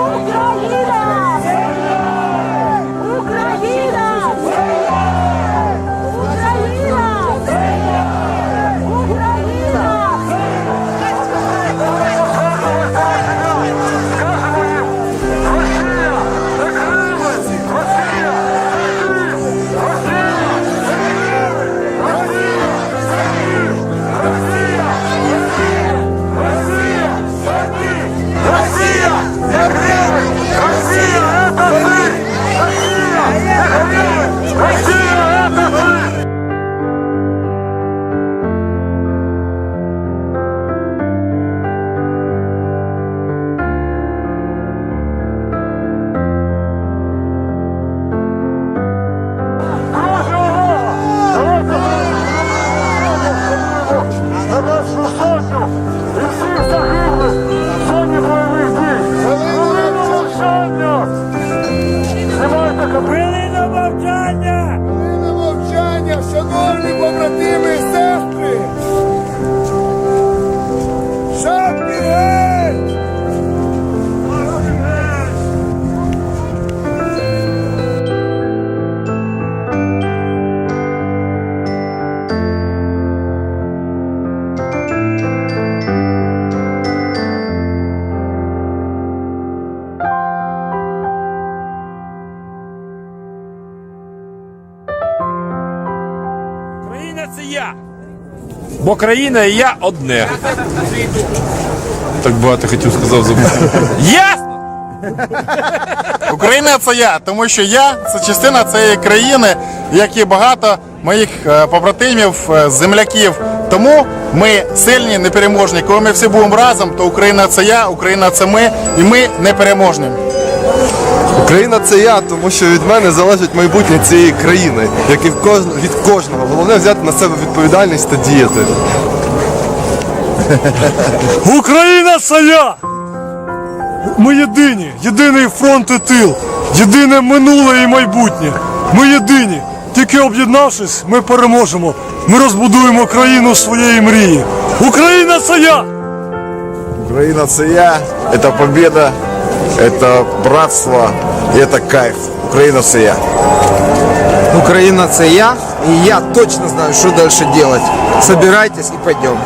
Oh, Senhor, ligou para ti. Країна це я. Бо країна і я одне. Так багато хотів сказав забув. Ясно? Україна це я, тому що я це частина цієї країни, як і багато моїх е, побратимів, е, земляків. Тому ми сильні, непереможні. Коли ми всі будемо разом, то Україна це я, Україна це ми, і ми непереможні. Україна це я, тому що від мене залежить майбутнє цієї країни, як і від кожного. Головне взяти на себе відповідальність та діяти. Україна це я! Ми єдині, єдиний фронт і тил, єдине минуле і майбутнє. Ми єдині. Тільки об'єднавшись, ми переможемо. Ми розбудуємо країну своєї мрії. Україна це я! Украина це я, это победа, это братство, и это кайф. Украина це я. Украина це я, и я точно знаю, что дальше делать. Собирайтесь и пойдем.